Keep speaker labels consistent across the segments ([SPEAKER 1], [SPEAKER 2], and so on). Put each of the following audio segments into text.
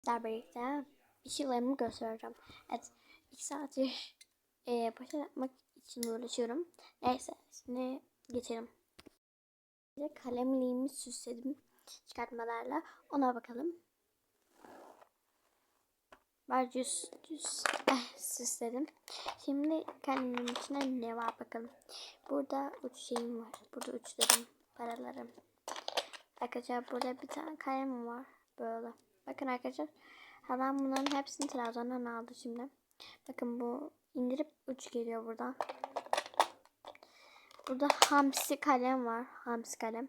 [SPEAKER 1] Sizlerle birlikte bir şeylerimi göstereceğim. Evet, iki saattir e, başa yapmak için uğraşıyorum. Neyse, şimdi geçelim. Kalemliğimi süsledim çıkartmalarla. Ona bakalım. Var düz düz eh, süsledim. Şimdi kalemliğimin içinde ne var bakalım. Burada uç şeyim var. Burada uçlarım, paralarım. Arkadaşlar burada bir tane kalem var. Bakın arkadaşlar. Halam bunların hepsini Trabzon'dan aldı şimdi. Bakın bu indirip uç geliyor buradan. Burada hamsi kalem var. Hamsi kalem.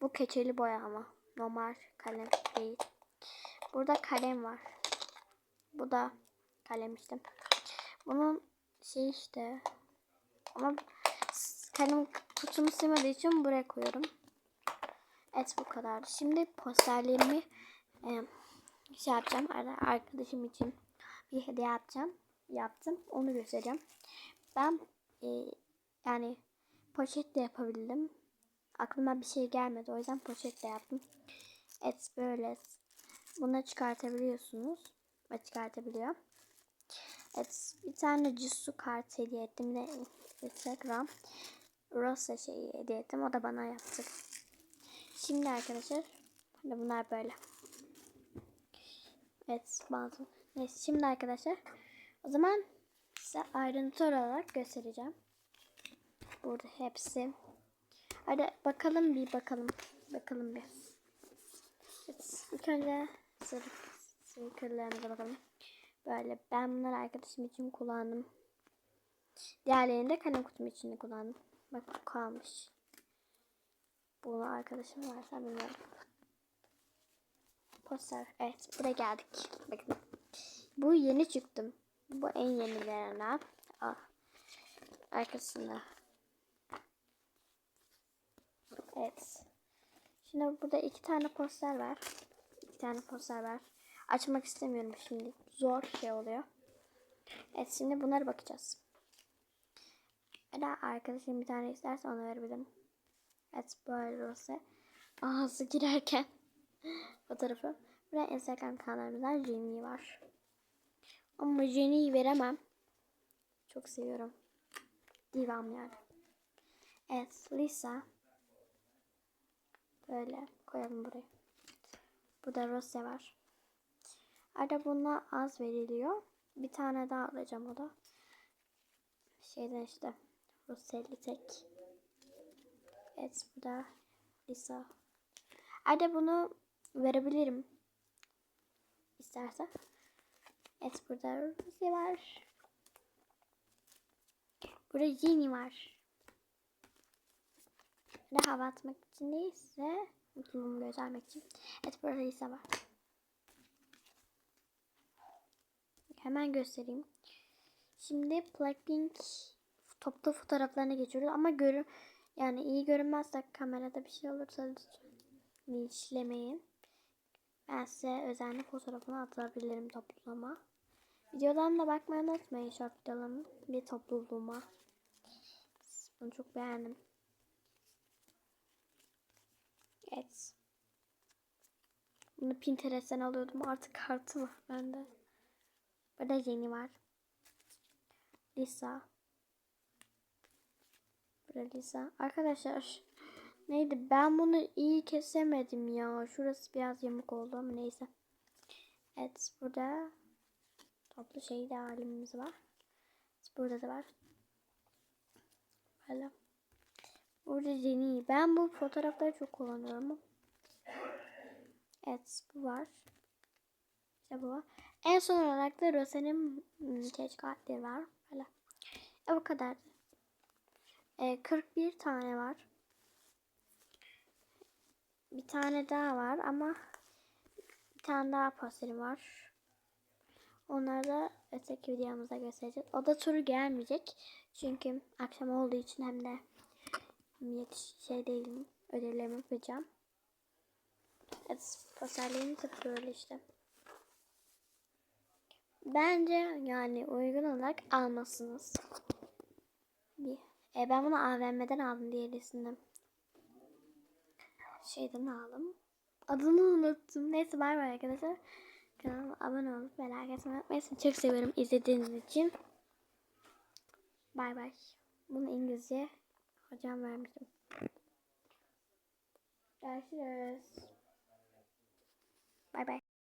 [SPEAKER 1] Bu keçeli boya ama. Normal kalem değil. Burada kalem var. Bu da kalem işte. Bunun şey işte. Ama kalem kutumu sığmadığı için buraya koyuyorum. Evet bu kadar. Şimdi posterlerimi e, şey yapacağım. Ar- Arkadaşım için bir hediye yapacağım. Yaptım. Onu göstereceğim. Ben e, yani poşet de yapabildim. Aklıma bir şey gelmedi. O yüzden poşet de yaptım. Evet böyle. Bunu çıkartabiliyorsunuz. Ve çıkartabiliyor. Evet bir tane Jisoo kart hediye ettim de Instagram. Rosa şeyi hediye ettim. O da bana yaptı. Şimdi arkadaşlar bunlar böyle. Evet bazı. Neyse şimdi arkadaşlar o zaman size ayrıntı olarak göstereceğim. Burada hepsi. Hadi bakalım bir bakalım. Bakalım bir. Evet, ilk önce stickerlarımıza bakalım. Böyle ben bunları arkadaşım için kullandım. Diğerlerini de kalem kutum için kullandım. Bak kalmış. Bunu arkadaşım varsa bilmiyorum. Poster. Evet buraya geldik. Bakın. Bu yeni çıktım. Bu en yenilerinden. Ah. Arkasında. Evet. Şimdi burada iki tane poster var. İki tane poster var. Açmak istemiyorum şimdi. Zor şey oluyor. Evet şimdi bunlara bakacağız. Eğer arkadaşım bir tane isterse ona verebilirim. Evet böyle olsa. Ağzı girerken fotoğrafı. Burada Instagram kanalımızda Jenny var. Ama Jenny'yi veremem. Çok seviyorum. Divam yani. Evet Lisa. Böyle koyalım buraya. Burada Rose var. Arada buna az veriliyor. Bir tane daha alacağım o da. Şeyden işte. Roselli tek. Evet bu da Lisa. Arada bunu verebilirim. İstersen. Evet burada Rosie var. Burada Jenny var. Burada hava atmak için değilse mutluluğumu göstermek için. Evet burada Lisa var. Hemen göstereyim. Şimdi Blackpink toplu fotoğraflarına geçiyoruz ama görün yani iyi görünmezse kamerada bir şey olursa lütfen linçlemeyin. Ben size özenli fotoğrafını atabilirim topluluğuma. Videodan da bakmayı unutmayın short videolarımın bir topluluğuma. Bunu çok beğendim. Evet. Bunu Pinterest'ten alıyordum. Artık kartı var bende. Burada Jenny var. Lisa. Burada Lisa. Arkadaşlar neydi? Ben bunu iyi kesemedim ya. Şurası biraz yamuk oldu ama neyse. Evet burada toplu şey de halimiz var. Burada da var. Böyle. Burada Jenny. Ben bu fotoğrafları çok kullanıyorum. Evet bu var. İşte bu var. En son olarak da Rose'nin çeşit kartları var. Böyle. E bu kadar. E, 41 tane var. Bir tane daha var ama bir tane daha posterim var. Onları da öteki videomuzda göstereceğiz. O da turu gelmeyecek. Çünkü akşam olduğu için hem de yetiş şey değilim. Ödevlerimi yapacağım. Evet, posterlerini de böyle işte. Bence yani uygun olarak almasınız. Bir. E, ben bunu AVM'den aldım diğerisinden. Şeyden aldım. Adını unuttum. Neyse bay bay arkadaşlar. Kanalıma abone olup merak etmeyi unutmayın. Çok seviyorum izlediğiniz için. Bay bay. Bunu İngilizce hocam vermiştim. Görüşürüz. Bay bay.